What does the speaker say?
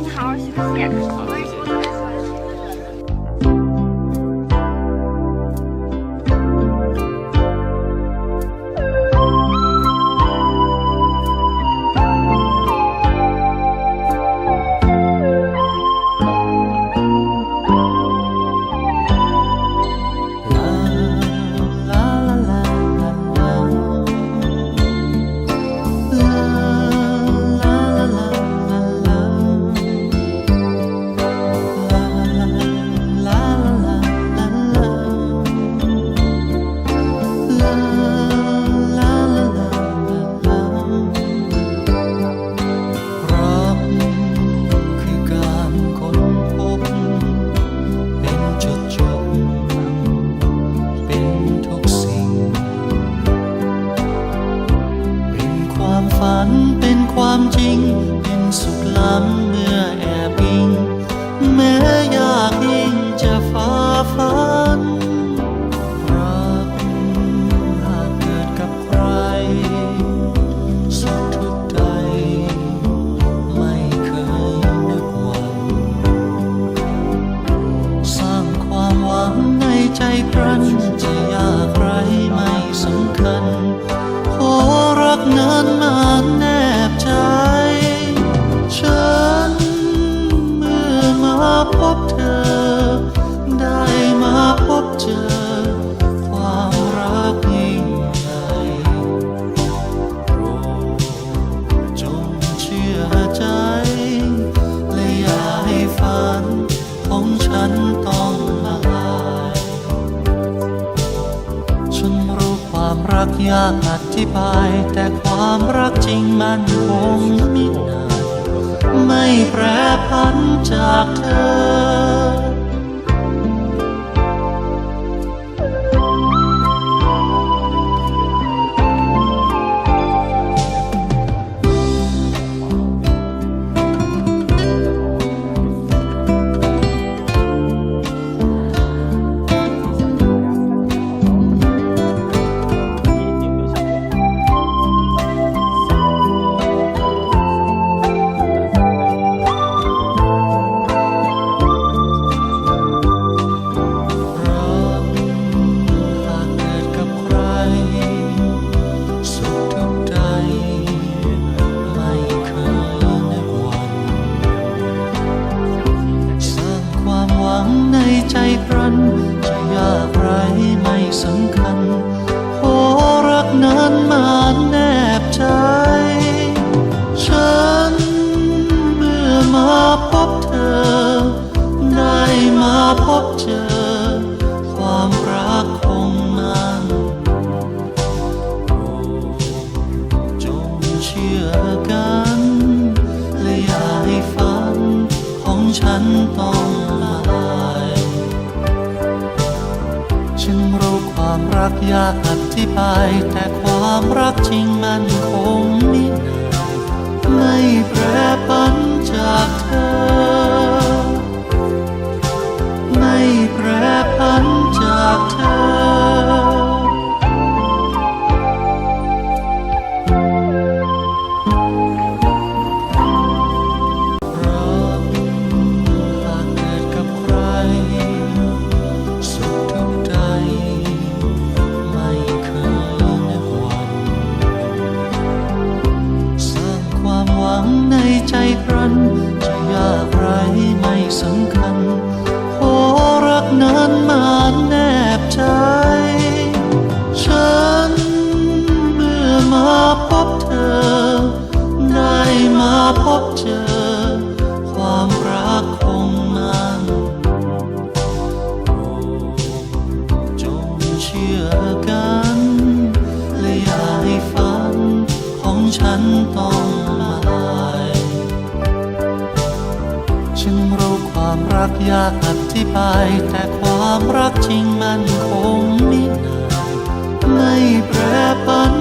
你好好学习。 ฝันเป็นความจริงเป็นสุขล้ำเมื่อแอบ พบเธอ ได้มาพบเจอ ความรักยิ่งใหญ่โปรดจงเชื่อใจ และอย่าให้ฝันของฉันต้องละลายฉันรู้ความรักยากอธิบาย แต่ความรักจริงมันคงไม่นานไม่แปร พันจากเธอ ไอยากอธิบายแต่ความรักจริงมันคงม่นานไม่แปร บเจอ ความรักคงมันโปรดจงเชื่อกัน และอย่าให้ฝันของฉันต้องละลายฉันรู้ความรักยากอธิบาย แต่ความรักจริงมันคงไม่นานไม่แปรปัน